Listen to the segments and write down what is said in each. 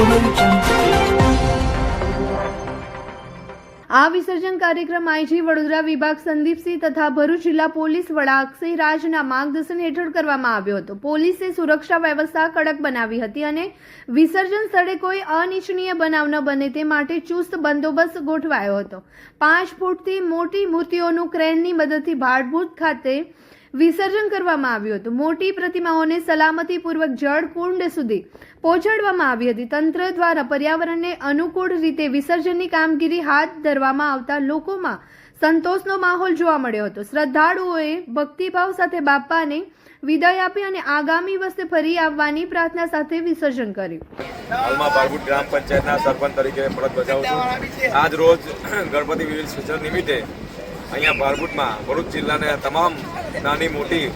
આ વિસર્જન કાર્યક્રમ આઈજી વડોદરા વિભાગ સંદીપસિંહ તથા ભરૂચ જિલ્લા પોલીસ વડા અક્ષય રાજના માર્ગદર્શન હેઠળ કરવામાં આવ્યો હતો. પોલીસે સુરક્ષા વ્યવસ્થા કડક બનાવી હતી અને વિસર્જન સ્થળે કોઈ અનિચ્છનીય બનાવ ન બને તે માટે ચુસ્ત બંદોબસ્ત ગોઠવાયો હતો. પાંચ ફૂટથી મોટી મૂર્તિઓનું ક્રેનની મદદથી ભાડભૂત ખાતે વિસર્જન કરવામાં આવ્યું હતું. મોટી પ્રતિમાઓને સલામતીપૂર્વક જળ કુંડ સુધી પહોંચાડવામાં આવી હતી. તંત્ર દ્વારા પર્યાવરણને અનુકૂળ રીતે વિસર્જનની કામગીરી હાથ ધરવામાં આવતા લોકોમાં સંતોષનો માહોલ જોવા મળ્યો હતો. શ્રદ્ધાળુઓએ ભક્તિભાવ સાથે બાપાને વિદાય આપી અને આગામી વર્ષે ફરી આવવાની પ્રાર્થના સાથે વિસર્જન કર્યું. હાલમાં બારગુટ ગ્રામ પંચાયતના સરપંચ તરીકે ફરજ બજાવું છું. આજ રોજ ગણપતિ વિસર્જન નિમિત્તે અહીંયા બારબુટમાં ભરૂચ જિલ્લાના તમામ નાની મોટી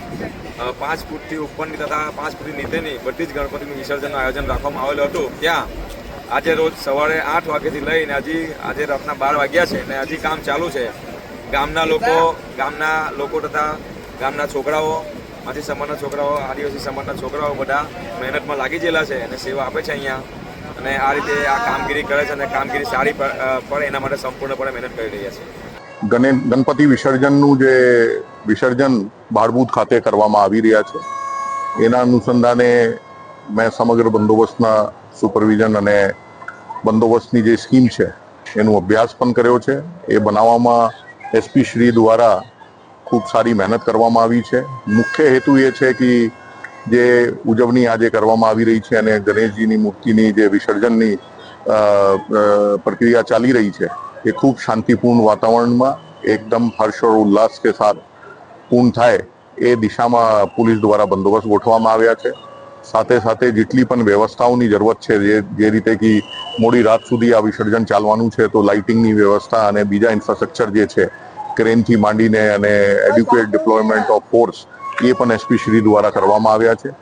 પાંચ ફૂટથી ઉપરની તથા પાંચ ફૂટની નીચેની બધી જ ગણપતિનું વિસર્જનનું આયોજન રાખવામાં આવેલું હતું. ત્યાં આજે રોજ સવારે આઠ વાગ્યાથી લઈને હજી, આજે રાતના બાર વાગ્યા છે અને હજી કામ ચાલુ છે. ગામના લોકો ગામના લોકો તથા ગામના છોકરાઓ માછી સમાજના છોકરાઓ, આદિવાસી સમાજના છોકરાઓ બધા મહેનતમાં લાગી ગયેલા છે અને સેવા આપે છે અહીંયા. અને આ રીતે આ કામગીરી કરે છે અને કામગીરી સારી પણ એના માટે સંપૂર્ણપણે મહેનત કરી રહ્યા છે. ગણે ગણપતિ વિસર્જનનું જે વિસર્જન બાળબૂત ખાતે કરવામાં આવી રહ્યા છે, એના અનુસંધાને મેં સમગ્ર બંદોબસ્તના સુપરવિઝન અને બંદોબસ્તની જે સ્કીમ છે, એનો અભ્યાસ પણ કર્યો છે. એ બનાવવામાં એસપી શ્રી દ્વારા ખૂબ સારી મહેનત કરવામાં આવી છે. મુખ્ય હેતુ એ છે કે જે ઉજવણી આજે કરવામાં આવી રહી છે અને ગણેશજીની મૂર્તિની જે વિસર્જનની પ્રક્રિયા ચાલી રહી છે એ ખૂબ શાંતિપૂર્ણ વાતાવરણમાં એકદમ હર્ષોર ઉલ્લાસ કે સાથ પૂર્ણ થાય એ દિશામાં પોલીસ દ્વારા બંદોબસ્ત ગોઠવવામાં આવ્યા છે. સાથે સાથે જેટલી પણ વ્યવસ્થાઓની જરૂરત છે, જે જે રીતે કે મોડી રાત સુધી આ વિસર્જન ચાલવાનું છે, તો લાઇટિંગની વ્યવસ્થા અને બીજા ઇન્ફ્રાસ્ટ્રક્ચર જે છે, ક્રેનથી માંડીને અને એડ્યુકેટ ડિપ્લોયમેન્ટ ઓફ ફોર્સ એ પણ એસપી શ્રી દ્વારા કરવામાં આવ્યા છે.